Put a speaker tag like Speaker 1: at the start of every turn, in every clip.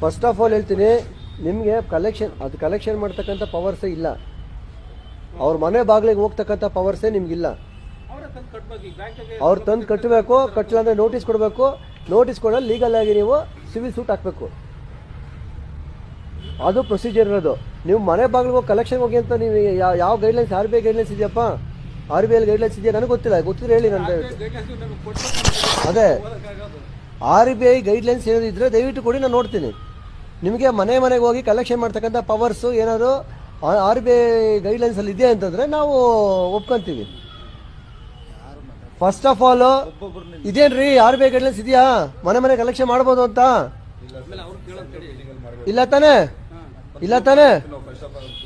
Speaker 1: First of all ಹೇಳ್ತೀನಿ, ನಿಮಗೆ collection ಅದು ಕಲೆಕ್ಷನ್ ಮಾಡ್ತಕ್ಕಂಥ ಪವರ್ಸೇ ಇಲ್ಲ. ಅವ್ರ ಮನೆ ಬಾಗಿಲಿಗೆ ಹೋಗ್ತಕ್ಕಂಥ ಪವರ್ಸೇ ನಿಮಗಿಲ್ಲ
Speaker 2: ಅವರೇ ತಂದು
Speaker 1: ಕಟ್ಟಬೇಕು ಕಟ್ಟಿಲ್ಲ ಅಂದರೆ ನೋಟಿಸ್ ಕೊಡಬೇಕು. ನೋಟಿಸ್ ಕೊಡಲು ಲೀಗಲ್ ಆಗಿ ನೀವು ಸಿವಿಲ್ ಸೂಟ್ ಹಾಕಬೇಕು. ಅದು ಪ್ರೊಸೀಜರ್ ಇರೋದು. ನೀವು ಮನೆ ಬಾಗಿಲಿಗೆ ಹೋಗಿ ಕಲೆಕ್ಷನ್ ಹೋಗಿ ಅಂತ ನೀವು ಯಾವ- guide guidelines R B I guidelines ಇದೆಯಪ್ಪ ಆರ್ ಬಿ ಐ ಗೈಡ್ಲೈನ್ಸ್ ಇದೆಯಾ? ನನಗೆ ಗೊತ್ತಿಲ್ಲ, ಗೊತ್ತಿದ್ರೆ ಹೇಳಿ ನಾನು ಅದೇ. ಆರ್ ಬಿ ಐ ಗೈಡ್ಲೈನ್ಸ್ ಏನಿದ್ರೆ ದಯವಿಟ್ಟು ಕೊಡಿ ನಾನು ನೋಡ್ತೀನಿ. ನಿಮಗೆ ಮನೆ ಮನೆಗೆ ಹೋಗಿ ಕಲೆಕ್ಷನ್ ಮಾಡ್ತಕ್ಕಂಥ ಪವರ್ಸು ಏನಾದರೂ ಆರ್ ಬಿ ಐ ಗೈಡ್ಲೈನ್ಸಲ್ಲಿ ಇದೆಯಾ ಅಂತಂದರೆ ನಾವು ಒಪ್ಕೊಂತೀವಿ. ಫಸ್ಟ್ ಆಫ್ ಆಲ್ ಇದೇನ್ರಿ ಆರ್ ಬಿ ಐ ಗೈಡ್ಲೈನ್ಸ್ ಇದೆಯಾ? ಮನೆ ಮನೆ ಕಲೆಕ್ಷನ್ ಮಾಡ್ಬೋದು ಅಂತ? ಇಲ್ಲ ತಾನೇ? ಇಲ್ಲ ತಾನೇ?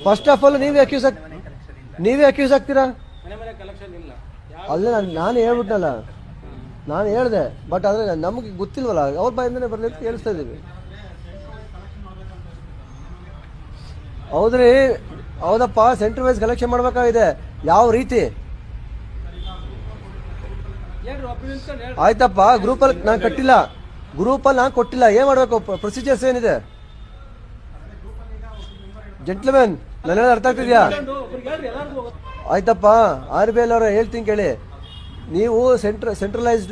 Speaker 1: ಫಸ್ಟ್ ಆಫ್ ಆಲ್ ನೀವೇ ಅಕ್ಯೂಸ್ ನೀವೇ ಅಕ್ಯೂಸ್ ಆಗ್ತೀರಾ? ಅಲ್ಲ ನಾನು ನಾನು ಹೇಳ್ಬಿಟ್ನಲ್ಲ. ನಾನು ಹೇಳ್ದೆ ಬಟ್ ಆದರೆ ನಮಗೆ ಗೊತ್ತಿಲ್ವಲ್ಲ, ಅವ್ರ ಬಾಯಿಂದನೇ ಬರಲಿ ಅಂತ ಕೇಳಿಸ್ತಾ ಇದ್ದೀವಿ. ಹೌದ್ರಿ, ಹೌದಪ್ಪ ಸೆಂಟ್ರ್ ವೈಸ್ ಕಲೆಕ್ಷನ್ ಮಾಡ್ಬೇಕಾಗಿದೆ. ಯಾವ ರೀತಿ? ಆಯ್ತಪ್ಪ ಗ್ರೂಪಲ್ಲಿ ನಾನು ಕಟ್ಟಿಲ್ಲ. ಗ್ರೂಪಲ್ಲಿ ನಾನು ಕೊಟ್ಟಿಲ್ಲ. ಏನು ಮಾಡಬೇಕು? ಪ್ರೊಸೀಜರ್ಸ್ ಏನಿದೆ? ಜೆಂಟ್ಲ್ಮೆನ್ ನನ್ನ ಅರ್ಥ ಆಗ್ತಿದ್ಯಾ? ಆಯ್ತಪ್ಪ ಆರ್ ಬಿ ಎಲ್ ಅವರ, ಹೇಳ್ತೀನಿ ಕೇಳಿ. ನೀವು ಸೆಂಟ್ರ ಸೆಂಟ್ರಲೈಸ್ಡ್